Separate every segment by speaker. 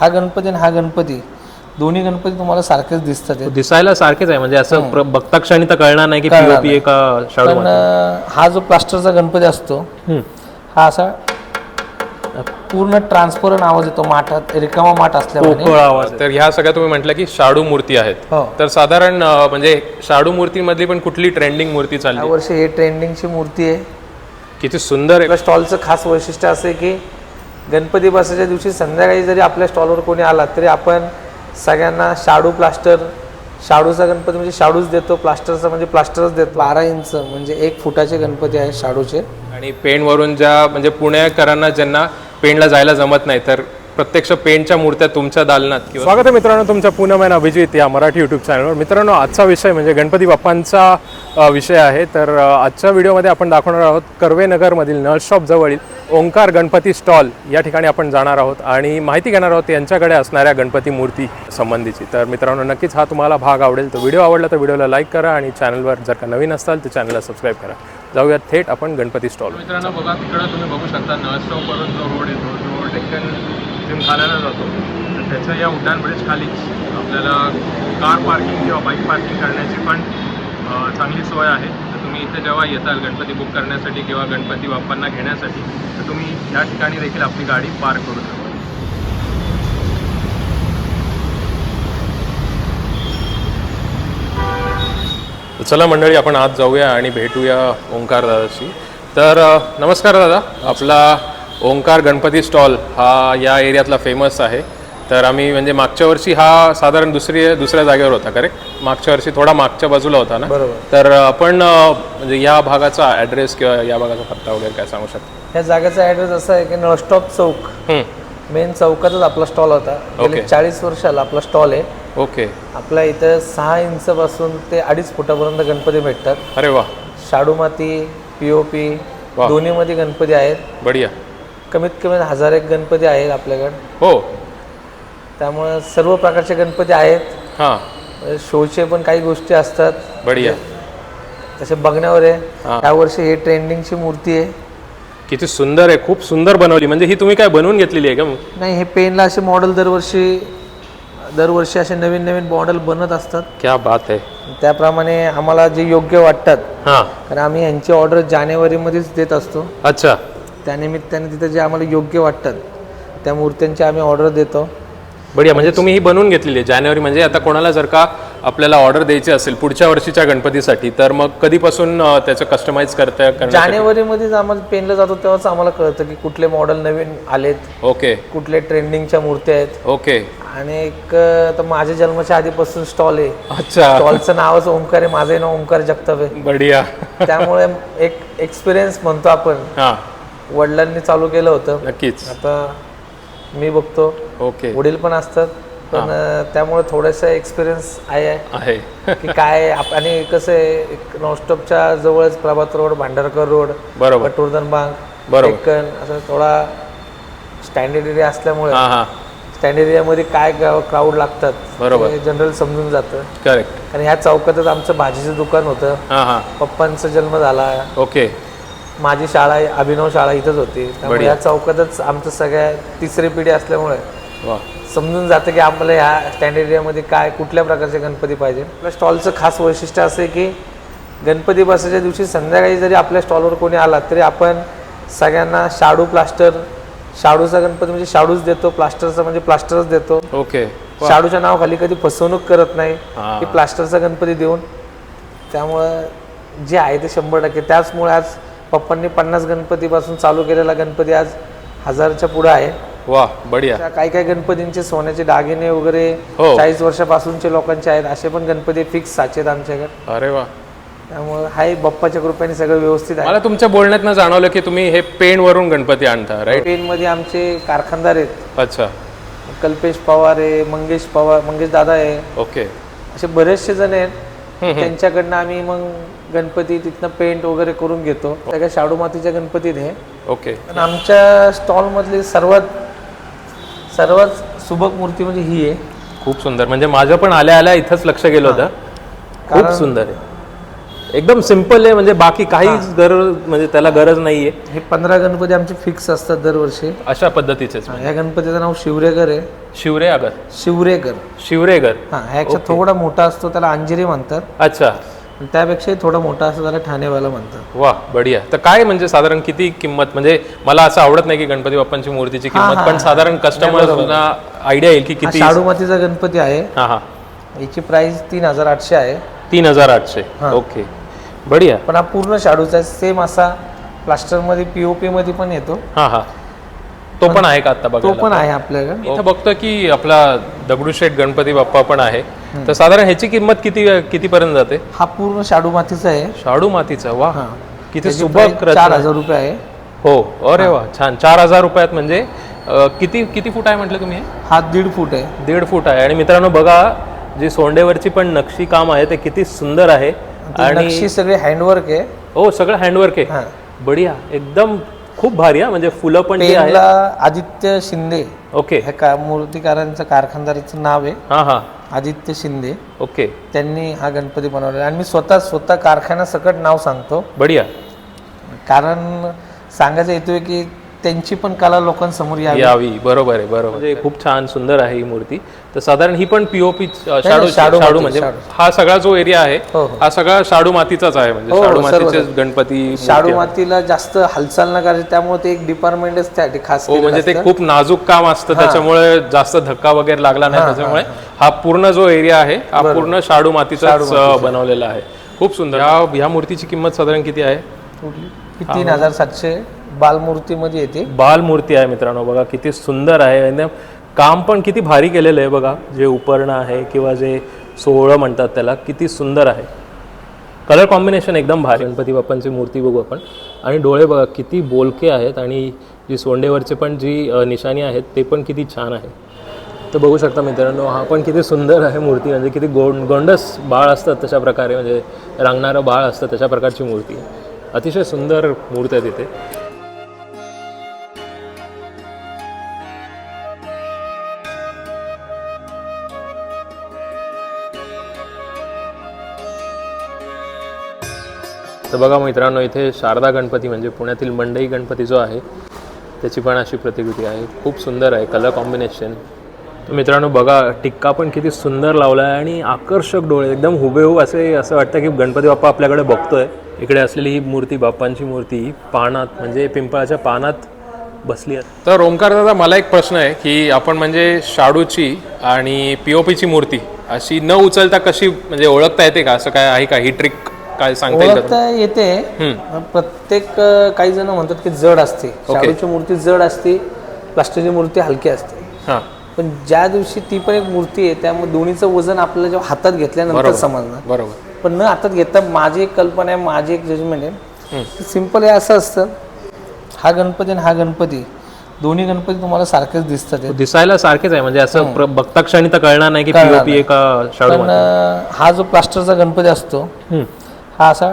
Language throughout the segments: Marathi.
Speaker 1: हा गणपती आणि हा गणपती दोन्ही गणपती तुम्हाला सारखेच दिसतात.
Speaker 2: दिसायला सारखेच आहे म्हणजे असं प्र- बघता क्षणी तर कळणार नाही की
Speaker 1: कळणार
Speaker 2: पीओपी आहे का शाडू
Speaker 1: पण अं, हा जो प्लास्टरचा गणपती असतो हा असा पूर्ण ट्रान्सपरंट आवाज येतो माठात रिकामा माठ असल्यामुळे
Speaker 2: पोकळ आवाज तर ह्या सगळ्या तुम्ही म्हटलं की शाडू मूर्ती आहेत.
Speaker 1: हो.
Speaker 2: तर साधारण अं, म्हणजे शाडू मूर्तीमधली पण कुठली ट्रेंडिंग मूर्ती
Speaker 1: या
Speaker 2: चालली
Speaker 1: वर्षी हे ट्रेंडिंगची मूर्ती आहे.
Speaker 2: किती सुंदर आहे.
Speaker 1: आपल्या स्टॉलचं खास वैशिष्ट्य असं आहे की गणपती बसायच्या दिवशी संध्याकाळी जरी आपल्या स्टॉलवर कोणी आला तरी आपण सगळ्यांना शाडू प्लास्टर शाडूचा गणपती म्हणजे शाडूच देतो प्लास्टरचा म्हणजे प्लास्टरच देतो. बारा इंच म्हणजे एक फुटाचे गणपती आहेत शाडूचे.
Speaker 2: आणि पेणवरून ज्या म्हणजे पुणेकरांना ज्यांना पेणला जायला जमत नाही तर प्रत्यक्ष पेणच्या मूर्त्या तुमच्या दालनात किंवा स्वागत आहे मित्रांनो तुमच्या पुनमॅन अभिजित या मराठी यूट्यूब चॅनलवर मित्रांनो आजचा विषय म्हणजे गणपती बाप्पांचा अ, विषय आहे. तर अ, आजच्या व्हिडिओमध्ये आपण दाखवणार आहोत कर्वेनगरमधील नळ शॉप जवळील ओंकार गणपती स्टॉल या ठिकाणी आपण जाणार आहोत. आणि माहिती घेणार आहोत यांच्याकडे असणाऱ्या गणपती मूर्ती संबंधीची. तर मित्रांनो नक्कीच हा तुम्हाला भाग आवडेल. तर व्हिडिओ आवडला तर व्हिडिओला लाईक करा आणि चॅनलवर जर का नवीन असाल तर चॅनलला सबस्क्राईब करा. जाऊयात थेट आपण गणपती स्टॉल मित्रांनो बघा तिकडं तुम्ही बघू शकता नळस्टॉपवरून जो रोड येतो जो डेक्कन जिमखान्याला जातो. तर त्याच्या या उड्डाण ब्रिज खालीच आपल्याला कार पार्किंग किंवा बाईक पार्किंग करण्याची पण चांगली सोय आहे. तर तुम्ही इथे जेव्हा येताल गणपती बुक करण्यासाठी किंवा गणपती बाप्पांना घेण्यासाठी तर तुम्ही या ठिकाणी देखील आपली गाडी पार्क करू शकता. चला मंडळी आपण आज जाऊया आणि भेटूया ओंकार दादाशी तर नमस्कार दादा. आपला ओंकार गणपती स्टॉल हा या एरियातला फेमस आहे. तर आम्ही म्हणजे मागच्या वर्षी हा साधारण दुसरी दुसऱ्या जागेवर होता करेक्ट मागच्या वर्षी थोडा मागच्या बाजूला होता ना?
Speaker 1: बरोबर.
Speaker 2: तर आपण म्हणजे या भागाचा ॲड्रेस किंवा या भागाचा पत्ता वगैरे काय सांगू शकता?
Speaker 1: या जागेचा ॲड्रेस असा आहे की नळस्टॉप चौक. मेन चौकातच आपला स्टॉल होता. गेले
Speaker 2: ओके.
Speaker 1: चाळीस वर्षाला आपला स्टॉल आहे.
Speaker 2: ओके.
Speaker 1: आपल्या इथं सहा इंचपासून ते अडीच फुटापर्यंत गणपती भेटतात.
Speaker 2: अरे वा.
Speaker 1: शाडू माती पी ओ पी. दोन्हीमध्ये गणपती आहेत.
Speaker 2: बढिया.
Speaker 1: कमीत कमी हजार एक गणपती आहेत आपल्याकडे.
Speaker 2: हो.
Speaker 1: त्यामुळे सर्व प्रकारचे गणपती आहेत.
Speaker 2: हां.
Speaker 1: म्हणजे शोचे पण काही गोष्टी असतात.
Speaker 2: बढिया.
Speaker 1: तसे बघण्यावर आहे.
Speaker 2: हा.
Speaker 1: यावर्षी ही ट्रेंडिंगची मूर्ती आहे.
Speaker 2: किती सुंदर आहे. खूप सुंदर बनवली. म्हणजे ही तुम्ही काय बनवून घेतलेली आहे का मग?
Speaker 1: नाही हे पेनला असे मॉडेल दरवर्षी दरवर्षी असे नवीन नवीन मॉडेल बनत असतात.
Speaker 2: क्या बात आहे.
Speaker 1: त्याप्रमाणे आम्हाला जे योग्य वाटतात.
Speaker 2: हां.
Speaker 1: कारण आम्ही यांची ऑर्डर जानेवारीमध्येच देत असतो.
Speaker 2: अच्छा.
Speaker 1: त्यानिमित्ताने तिथे जे आम्हाला योग्य वाटतात त्या मूर्त्यांची आम्ही ऑर्डर देतो.
Speaker 2: बढिया म्हणजे तुम्ही ही बनवून घेतलेली आहे. जानेवारी म्हणजे आता कोणाला जर का आपल्याला ऑर्डर द्यायची असेल पुढच्या वर्षीच्या गणपतीसाठी तर मग कधीपासून अं, त्याचं कस्टमाइज करता?
Speaker 1: जानेवारीमध्येच आम्हाला पेनला जातो तेव्हाच आम्हाला कळतं की कुठले मॉडेल नवीन आलेत
Speaker 2: ओके.
Speaker 1: कुठले ट्रेंडिंगच्या मूर्त्या आहेत.
Speaker 2: ओके.
Speaker 1: आणि एक आता माझ्या जन्माच्या आधीपासून स्टॉल आहे.
Speaker 2: अच्छा.
Speaker 1: स्टॉलचं नावच ओंकार आहे माझंही नाव ओंकार जगताप आहे.
Speaker 2: बढिया.
Speaker 1: त्यामुळे एक एक्सपिरियन्स म्हणतो आपण.
Speaker 2: हां.
Speaker 1: वडिलांनी चालू केलं होतं.
Speaker 2: नक्कीच.
Speaker 1: आता मी बघतो.
Speaker 2: ओके.
Speaker 1: वडील पण असतात पण त्यामुळे थोडासा एक्सपिरियन्स आहे.
Speaker 2: आहे.
Speaker 1: की काय आप- आणि कसं आहे नॉनस्टॉपच्या जवळच प्रभात रोड भांडारकर रोड
Speaker 2: बरोबर.
Speaker 1: पटवर्धन बाग
Speaker 2: बरोबर.
Speaker 1: डेक्कन असं थोडा स्टँडर्ड एरिया असल्यामुळे
Speaker 2: हां हां.
Speaker 1: स्टँडर्ड एरियामध्ये काय क्राऊड लागतात
Speaker 2: बरोबर.
Speaker 1: जनरल समजून जातं.
Speaker 2: करेक्ट
Speaker 1: आणि ह्या चौकातच आमचं भाजीचं दुकान होतं.
Speaker 2: हां हां.
Speaker 1: पप्पांचा जन्म झाला.
Speaker 2: ओके.
Speaker 1: माझी शाळा अभिनव शाळा इथंच होती. त्यामुळे
Speaker 2: बढिया.
Speaker 1: या चौकातच आमचं सगळ्या तिसरी पिढी असल्यामुळे
Speaker 2: वा.
Speaker 1: समजून जातं की आम्हाला ह्या स्टँडर्ड एरियामध्ये काय कुठल्या प्रकारचे गणपती पाहिजे. आपल्या स्टॉलचं खास वैशिष्ट्य असं आहे की गणपती बसायच्या दिवशी संध्याकाळी जरी आपल्या स्टॉलवर कोणी आला तरी आपण सगळ्यांना शाडू प्लास्टर शाडूचा गणपती म्हणजे शाडूच देतो प्लास्टरचा म्हणजे प्लास्टरच देतो.
Speaker 2: ओके.
Speaker 1: शाडूच्या नावाखाली कधी फसवणूक करत नाही
Speaker 2: हा.
Speaker 1: की प्लास्टरचा गणपती देऊन. त्यामुळं जे आहे ते शंभर टक्के. त्याचमुळे आज पप्पांनी पन्नास गणपतीपासून चालू केलेला गणपती आज हजारच्या पुढे आहे.
Speaker 2: वा बढिया.
Speaker 1: काही काही गणपतींचे सोन्याचे दागिने वगैरे
Speaker 2: हो.
Speaker 1: चाळीस वर्षापासूनचे लोकांचे आहेत असे पण गणपती फिक्स साचे आहेत आमच्याकडे
Speaker 2: अरे वा.
Speaker 1: त्यामुळे हाय बाप्पाच्या कृपेने सगळं व्यवस्थित आहे.
Speaker 2: मला तुमच्या बोलण्यातनं जाणवलं की तुम्ही हे पेणवरून गणपती आणता राईट
Speaker 1: पेनमध्ये आमचे कारखानदार आहेत.
Speaker 2: अच्छा.
Speaker 1: कल्पेश पवार आहे मंगेश पवार मंगेश दादा आहे.
Speaker 2: ओके.
Speaker 1: असे बरेचसे जण आहेत. त्यांच्याकडनं आम्ही मग गणपती तिथनं पेंट वगैरे करून घेतो. सगळ्या शाडू मातीच्या गणपतीत हे.
Speaker 2: ओके.
Speaker 1: पण आमच्या स्टॉलमधली सर्वात सर्वात सुबक मूर्ती म्हणजे ही आहे.
Speaker 2: खूप सुंदर. म्हणजे माझं पण आल्या आल्या इथंच लक्ष गेलं होतं. खूप सुंदर आहे. एकदम सिंपल आहे म्हणजे बाकी काहीच गरज म्हणजे त्याला गरज नाहीये.
Speaker 1: हे पंधरा गणपती आमचे फिक्स असतात दरवर्षी.
Speaker 2: अशा पद्धतीचेच.
Speaker 1: हा, या गणपतीचं नाव शिवरेकर आहे.
Speaker 2: शिवरे अगर
Speaker 1: शिवरेकर
Speaker 2: शिवरेगर
Speaker 1: हा ह्याच्या थोडा मोठा असतो त्याला अंजिरी म्हणतात.
Speaker 2: अच्छा.
Speaker 1: आणि त्यापेक्षाही थोडा मोठा असतो त्याला ठाणेवाला म्हणतात.
Speaker 2: वा बढिया. तर काय म्हणजे साधारण किती किंमत? म्हणजे मला असं आवडत नाही की गणपती बाप्पांची मूर्तीची किंमत पण साधारण कस्टमरला आयडिया येईल की
Speaker 1: हा
Speaker 2: किती
Speaker 1: शाडू मातीचा गणपती आहे.
Speaker 2: हा हा.
Speaker 1: याची प्राइस तीन हजार आठशे आहे.
Speaker 2: तीन हजार आठशे. ओके बढिया.
Speaker 1: पण हा पूर्ण शाडूचा आहे. सेम असा प्लास्टरमध्ये पीओपी मध्ये पण येतो.
Speaker 2: हा हा. तो पण आहे का आता बघा
Speaker 1: तो पण आहे आपल्याकडे.
Speaker 2: इथं बघतो की आपला दगडूशेठ गणपती बाप्पा पण आहे. तर साधारण ह्याची किंमत किती किती पर्यंत जाते?
Speaker 1: हा पूर्ण शाडू मातीचा आहे.
Speaker 2: शाडू मातीचा वा.
Speaker 1: हा.
Speaker 2: किती सुबक.
Speaker 1: चार हजार रुपये आहे.
Speaker 2: हो अरे वा छान. चार हजार रुपयात म्हणजे किती किती फूट आहे म्हटलं तुम्ही? हे?
Speaker 1: दीड फूट आहे.
Speaker 2: दीड फूट आहे. आणि मित्रांनो बघा जी सोंडेवरची पण नक्षी काम आहे ते किती सुंदर आहे. आणि
Speaker 1: सगळे हँडवर्क आहे.
Speaker 2: हो सगळं हँडवर्क आहे.
Speaker 1: हा.
Speaker 2: बढिया एकदम खूप भारी आहे म्हणजे फुलं पण जी आहे
Speaker 1: पेनला आदित्य शिंदे
Speaker 2: ओके.
Speaker 1: ह्या का मूर्तिकारांचं कारखानदाराचं नाव आहे.
Speaker 2: हा हा.
Speaker 1: आदित्य शिंदे.
Speaker 2: ओके.
Speaker 1: त्यांनी हा गणपती बनवलेला आणि मी स्वतः स्वतः कारखाना सकट नाव सांगतो.
Speaker 2: बढिया.
Speaker 1: कारण सांगायचं येतोय की त्यांची पण कला लोकांसमोर यावी.
Speaker 2: यावी. बरोबर आहे बरोबर. म्हणजे खूप छान सुंदर आहे ही मूर्ती. तर साधारण ही पण पीओपी शाडू
Speaker 1: शाडू
Speaker 2: शाडू म्हणजे. हा सगळा जो एरिया आहे
Speaker 1: हो, हो.
Speaker 2: हा सगळा शाडू मातीचाच आहे म्हणजे
Speaker 1: हो,
Speaker 2: शाडू मातीचे गणपती
Speaker 1: शाडू मातीला जास्त हालचाल न करायची त्यामुळे ते एक डिपार्टमेंटच त्यासाठी खास
Speaker 2: म्हणजे ते. खूप नाजूक काम असतं त्याच्यामुळे जास्त धक्का वगैरे लागला नाही त्याच्यामुळे हा. पूर्ण जो एरिया आहे हा पूर्ण शाडू मातीचाच बनवलेला आहे. खूप सुंदर. या ह्या मूर्तीची किंमत साधारण किती आहे?
Speaker 1: कुठली? तीन हजार सातशे. बालमूर्तीमध्ये येते.
Speaker 2: बालमूर्ती आहे मित्रांनो बघा किती सुंदर आहे. आणि काम पण किती भारी केलेलं आहे बघा. जे उपर्ण आहे किंवा जे सोहळं म्हणतात त्याला किती सुंदर आहे. कलर कॉम्बिनेशन एकदम भारी. गणपती बाप्पांची मूर्ती बघू आपण. आणि डोळे बघा किती बोलके आहेत आणि जी सोंडेवरचे पण जी निशाणी आहेत ते पण किती छान आहे. तर बघू शकता मित्रांनो हा पण किती सुंदर आहे मूर्ती. म्हणजे किती गोंड गोंडस बाळ असतात तशा प्रकारे. म्हणजे रांगणारं बाळ असतं तशा प्रकारची मूर्ती. आहे अतिशय सुंदर मूर्ती आहे तिथे. तर बघा मित्रांनो इथे शारदा गणपती म्हणजे पुण्यातील मंडई गणपती जो आहे त्याची पण अशी प्रतिकृती आहे. खूप सुंदर आहे कलर कॉम्बिनेशन तर मित्रांनो बघा टिक्का पण किती सुंदर लावला आहे आणि आकर्षक डोळे एकदम हुबेहूब असे असं वाटतं की गणपती बाप्पा आपल्याकडे बघतोय. इकडे असलेली ही मूर्ती बाप्पांची मूर्ती पानात म्हणजे पिंपळाच्या पानात बसली आहे. तर ओंकार दादा मला एक प्रश्न आहे की आपण म्हणजे शाडूची आणि पीओपीची मूर्ती अशी न उचलता कशी म्हणजे ओळखता येते का? असं काय आहे का? ही ट्रिक काय सांगता येईल का
Speaker 1: ओळखता येते. प्रत्येक अं, काही जण म्हणतात की जड असते. शाडूची मूर्ती जड असते प्लास्टरची मूर्ती हलकी असते.
Speaker 2: हां.
Speaker 1: पण ज्या दिवशी ती पण एक मूर्ती आहे त्यामुळे दोन्हीचं वजन आपल्याला जेव्हा हातात घेतल्यानंतर समजणार.
Speaker 2: बरोबर.
Speaker 1: पण न हातात घेता माझी एक कल्पना आहे माझी एक जजमेंट आहे. सिंपल आहे असं असतं हा गणपती आणि हा गणपती दोन्ही गणपती तुम्हाला सारखेच दिसतात.
Speaker 2: दिसायला सारखेच आहे म्हणजे असं प्र- बघता क्षणी तर कळणार नाही की
Speaker 1: कळणार
Speaker 2: पीओपी आहे का शाडू
Speaker 1: पण अं, हा जो प्लास्टरचा गणपती असतो
Speaker 2: हम्म.
Speaker 1: हा असा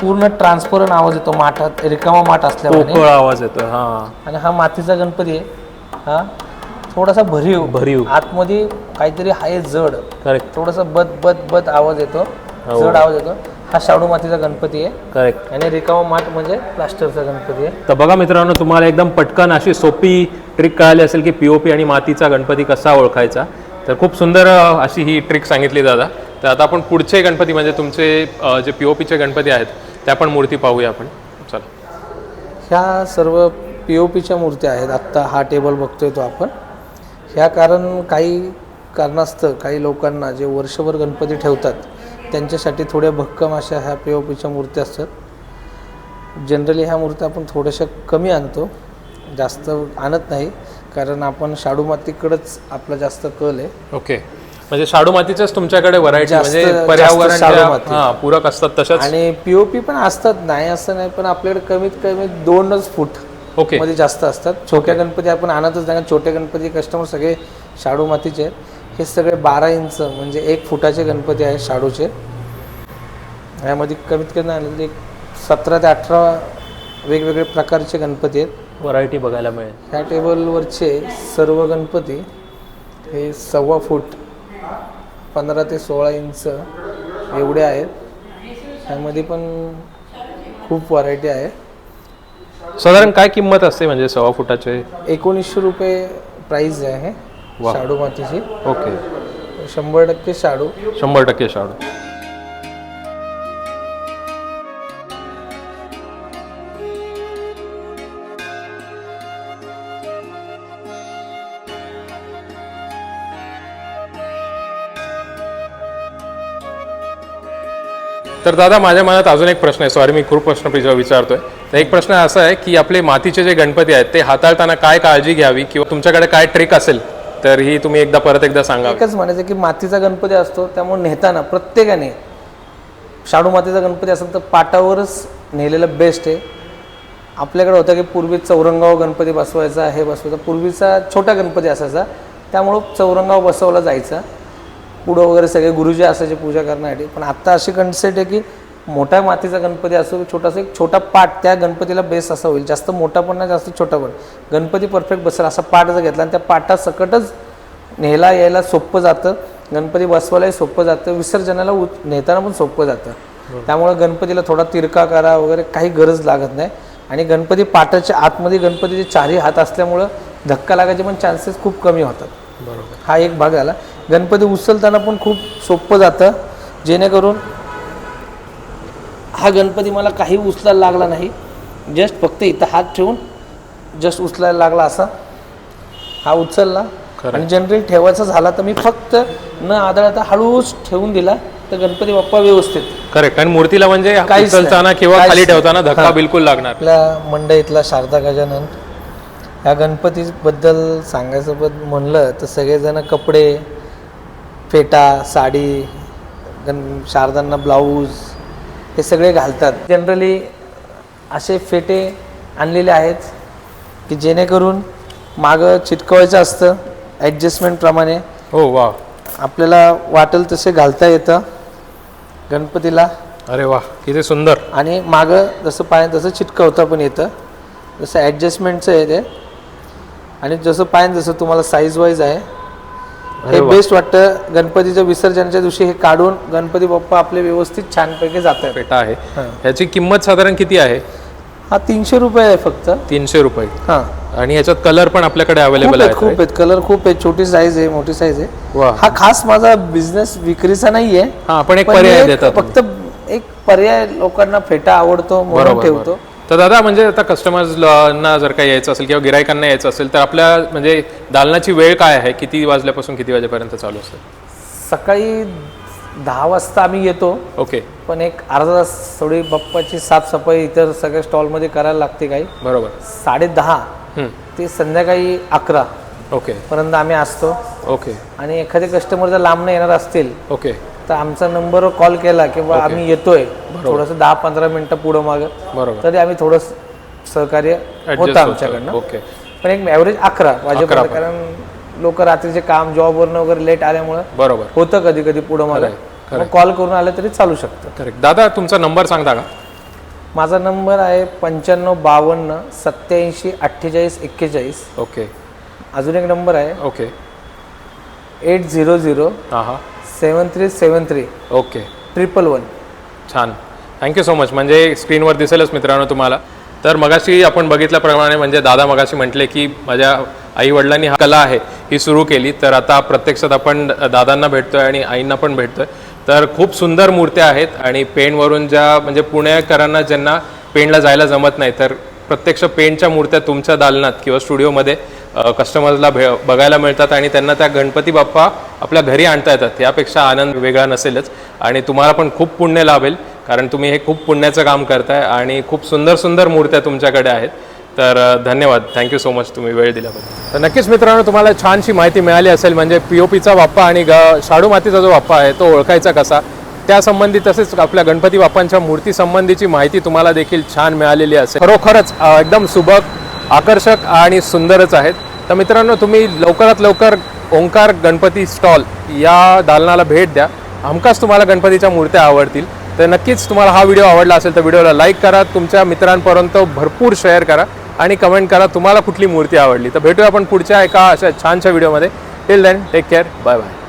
Speaker 1: पूर्ण ट्रान्सपरंट आवाज येतो माठात रिकामा माठ असल्यामुळे
Speaker 2: आवाज येतो हा.
Speaker 1: आणि हा मातीचा गणपती आहे हा. थोडासा भरीव
Speaker 2: भरीव.
Speaker 1: आतमध्ये काहीतरी आहे जड.
Speaker 2: करेक्ट
Speaker 1: थोडासा बद बद बद आवाज येतो जड आवाज येतो. हा शाडू मातीचा गणपती आहे.
Speaker 2: करेक्ट
Speaker 1: आणि रिकामा माठ म्हणजे प्लास्टरचा गणपती आहे.
Speaker 2: तर बघा मित्रांनो तुम्हाला एकदम पटकन अशी सोपी ट्रिक कळाली असेल की पीओपी आणि मातीचा गणपती कसा ओळखायचा. तर खूप सुंदर अशी ही ट्रिक सांगितली दादा. तर आता आपण पुढचे गणपती म्हणजे तुमचे जे पीओपीचे गणपती आहेत त्या पण मूर्ती पाहूया आपण. चला.
Speaker 1: ह्या सर्व पी ओ पीच्या मूर्त्या आहेत. आत्ता हा टेबल बघतोय तो आपण. ह्या कारण काही कारणास्तव काही लोकांना जे वर्षभर गणपती ठेवतात त्यांच्यासाठी थोड्या भक्कम अशा ह्या पी ओ पीच्या मूर्त्या असतात. जनरली ह्या मूर्त्या आपण थोड्याशा कमी आणतो. जास्त आणत नाही. कारण आपण शाडू मातीकडंच आपला जास्त कल आहे.
Speaker 2: ओके. म्हणजे शाडू मातीच्याच तुमच्याकडे व्हरायटी म्हणजे पर्यावरण
Speaker 1: शाडू माती.
Speaker 2: हा पूरक असतात तशाच.
Speaker 1: आणि पी ओ पी पण असतात नाही असं नाही पण आपल्याकडे कमीत कमी दोनच फूट
Speaker 2: ओके.
Speaker 1: मध्ये जास्त असतात. छोट्या गणपती आपण आणतच नाही छोटे गणपती कस्टमर सगळे शाडू मातीचे आहेत. हे सगळे बारा इंच म्हणजे एक फुटाचे गणपती आहेत शाडूचे. यामध्ये कमीत कमी आणले एक सतरा ते अठरा वेगवेगळे प्रकारचे गणपती आहेत.
Speaker 2: व्हरायटी बघायला मिळेल.
Speaker 1: ह्या टेबलवरचे सर्व गणपती हे सव्वा फूट पंधरा ते सोळा इंच एवढे आहेत. त्यामध्ये पण खूप व्हरायटी आहे.
Speaker 2: साधारण काय किंमत असते म्हणजे सव्वा फुटाचे?
Speaker 1: एकोणीसशे रुपये प्राईज आहे
Speaker 2: वा.
Speaker 1: शाडू मातीची.
Speaker 2: ओके.
Speaker 1: शंभर टक्के शाडू.
Speaker 2: शंभर टक्के शाडू. तर दादा माझ्या मनात अजून एक प्रश्न आहे. सॉरी मी खूप प्रश्न विचार- विचारतोय. तर एक प्रश्न असा आहे की आपले मातीचे जे गणपती आहेत ते हाताळताना काय काळजी घ्यावी किंवा तुमच्याकडे काय ट्रिक असेल तर ही तुम्ही एकदा परत एकदा सांगा.
Speaker 1: एकच म्हणायचं की मातीचा गणपती असतो त्यामुळे नेताना प्रत्येकाने शाडू मातीचा गणपती असेल तर पाटावरच नेलेलं बेस्ट आहे. आपल्याकडे होतं की पूर्वी चौरंगाव गणपती बसवायचा हे बसवायचा. पूर्वीचा छोटा गणपती असायचा त्यामुळं चौरंगाव बसवला जायचा. पुढं वगैरे सगळे गुरुजी असायचे पूजा करण्यासाठी. पण आत्ता अशी कन्सेप्ट आहे की मोठ्या मातीचा गणपती असो की छोटासा एक छोटा पाट त्या गणपतीला बेस असा होईल. जास्त मोठा पण नाही जास्त छोटा पण. गणपती परफेक्ट बसेल असा पाट जर घेतला आणि त्या पाटासकटच न्यायला यायला सोपं जातं. गणपती बसवायलाही सोपं जातं. विसर्जनाला उ नेताना पण सोपं जातं. त्यामुळे गणपतीला थोडा तिरका करा वगैरे काही गरज लागत नाही. आणि गणपती पाटाच्या आतमध्ये गणपतीचे चारही हात असल्यामुळं धक्का लागायचे पण चान्सेस खूप कमी होतात.
Speaker 2: बरोबर.
Speaker 1: हा एक भाग झाला. गणपती उचलताना पण खूप सोपं जातं जेणेकरून हा गणपती मला काही उचलायला लागला नाही जस्ट फक्त इथं हात ठेवून जस्ट उचलायला लागला असा हा उचलला. आणि जनरली ठेवायचा झाला तर मी फक्त न आदळता हळूच ठेवून दिला तर गणपती बाप्पा व्यवस्थित
Speaker 2: करेक्ट आणि मूर्तीला म्हणजे
Speaker 1: काहीच नाही.
Speaker 2: उचलताना किंवा खाली. ठेवताना धक्का. बिलकुल लागणार
Speaker 1: आपल्या मंडईतला शारदा गजानन ह्या गणपतीबद्दल सांगायचं म्हणलं तर सगळेजण कपडे फेटा साडी गण शारदांना ब्लाऊज हे सगळे घालतात. जनरली असे फेटे आणलेले आहेत की जेणेकरून मागं चिटकवायचं असतं ॲडजस्टमेंटप्रमाणे
Speaker 2: हो वा
Speaker 1: आपल्याला वाटेल तसे घालता येतं गणपतीला.
Speaker 2: अरे वा किती सुंदर.
Speaker 1: आणि मागं जसं पाय तसं चिटकवता पण येतं. जसं ॲडजस्टमेंटचं आहे ते. आणि जसं पाय जसं तुम्हाला साईज वाईज आहे हे. बेस्ट वाटतं गणपतीच्या विसर्जनाच्या दिवशी हे काढून गणपती बाप्पा आपले व्यवस्थित छानपैकी जात आहेत.
Speaker 2: पेटा आहे. ह्याची किंमत साधारण किती आहे?
Speaker 1: हा तीनशे रुपये आहे फक्त.
Speaker 2: तीनशे रुपये.
Speaker 1: हां.
Speaker 2: आणि ह्याच्यात कलर पण आपल्याकडे
Speaker 1: खूप
Speaker 2: अवेलेबल
Speaker 1: आहेत खूप आहेत. कलर खूप आहेत. छोटी साईज आहे मोठी साईज आहे.
Speaker 2: वा.
Speaker 1: हा खास माझा बिझनेस विक्रीचा नाही आहे
Speaker 2: हा आपण एक
Speaker 1: पण
Speaker 2: पर्याय देतात
Speaker 1: फक्त एक पर्याय लोकांना फेटा आवडतो म्हणून
Speaker 2: बरोबर
Speaker 1: ठेवतो.
Speaker 2: तर दादा म्हणजे आता कस्टमर्सना जर काही यायचं असेल किंवा गिरायकांना यायचं असेल तर आपल्या म्हणजे दालनाची वेळ काय आहे? किती वाजल्यापासून किती वाजेपर्यंत चालू असते?
Speaker 1: सकाळी दहा वाजता आम्ही येतो.
Speaker 2: ओके.
Speaker 1: पण एक अर्धा तास थोडी बाप्पाची साफसफाई इतर सगळ्या स्टॉलमध्ये करायला लागते काही.
Speaker 2: बरोबर.
Speaker 1: साडे दहा. ते संध्याकाळी अकरा
Speaker 2: ओके.
Speaker 1: पर्यंत आम्ही असतो.
Speaker 2: ओके.
Speaker 1: आणि एखादे कस्टमर जर लांबनं येणार असतील
Speaker 2: ओके.
Speaker 1: तर आमचा नंबरवर कॉल केला किंवा आम्ही येतोय. थोडंसं दहा पंधरा मिनटं पुढं मागं.
Speaker 2: बरोबर.
Speaker 1: तरी आम्ही थोडं सहकार्य होतं. आमच्याकडनं.
Speaker 2: ओके.
Speaker 1: पण एक ॲव्हरेज अकरा वाजेपर्यंत कारण लोक रात्रीचे काम जॉबवरनं वगैरे लेट आल्यामुळं
Speaker 2: बरोबर.
Speaker 1: होतं कधी कधी पुढं मागं. कॉल करून आलं तरी चालू शकतं.
Speaker 2: करेक्ट दादा तुमचा नंबर सांगता का?
Speaker 1: माझा नंबर आहे पंच्याण्णव बावन्न सत्याऐंशी अठ्ठेचाळीस एक्केचाळीस.
Speaker 2: ओके.
Speaker 1: अजून एक नंबर आहे
Speaker 2: ओके.
Speaker 1: एट झिरो झिरो
Speaker 2: हां हां.
Speaker 1: Seven three seven three.
Speaker 2: Okay.
Speaker 1: Triple one
Speaker 2: छान. थँक्यू सो मच म्हणजे स्क्रीनवर दिसेलच मित्रांनो तुम्हाला. तर मगाशी आपण बघितल्याप्रमाणे म्हणजे दादा मगाशी म्हटले की माझ्या आई वडिलांनी हा कला आहे ही सुरू केली. तर आता प्रत्यक्षात आपण दादांना भेटतोय आणि आईंना पण भेटतोय. तर खूप सुंदर मूर्त्या आहेत आणि पेणवरून ज्या म्हणजे पुणेकरांना ज्यांना पेणला जायला जमत नाही तर प्रत्यक्ष पेंटच्या मूर्त्या तुमच्या दालनात किंवा स्टुडिओमध्ये कस्टमर्सला भे बघायला मिळतात आणि त्यांना त्या गणपती बाप्पा आपल्या घरी आणता येतात. यापेक्षा आनंद वेगळा नसेलच. आणि तुम्हाला पण खूप पुण्य लाभेल कारण तुम्ही हे खूप पुण्याचं काम करताय आणि खूप सुंदर सुंदर मूर्त्या तुमच्याकडे आहेत. तर धन्यवाद. थँक्यू सो मच तुम्ही वेळ दिल्याबद्दल. तर नक्कीच मित्रांनो तुम्हाला छानशी माहिती मिळाली असेल म्हणजे पी ओ पीचा बाप्पा आणि ग शाडू मातीचा जो बाप्पा आहे तो ओळखायचा कसा? त्यासंबंधी तसेच आपल्या गणपती बाप्पांच्या मूर्तीसंबंधीची माहिती तुम्हाला देखील छान मिळालेली असेल. खरोखरच एकदम सुबक आकर्षक आणि सुंदरच आहेत. तर मित्रांनो तुम्ही लवकरात लवकर ओंकार गणपती स्टॉल या दालनाला भेट द्या. हमखास तुम्हाला गणपतीच्या मूर्त्या आवडतील. तर नक्कीच तुम्हाला हा व्हिडिओ आवडला असेल तर व्हिडिओला लाईक करा तुमच्या मित्रांपर्यंत भरपूर शेअर करा आणि कमेंट करा तुम्हाला कुठली मूर्ती आवडली. तर भेटूया आपण पुढच्या एका अशा छानशा व्हिडिओमध्ये. Till then take care bye bye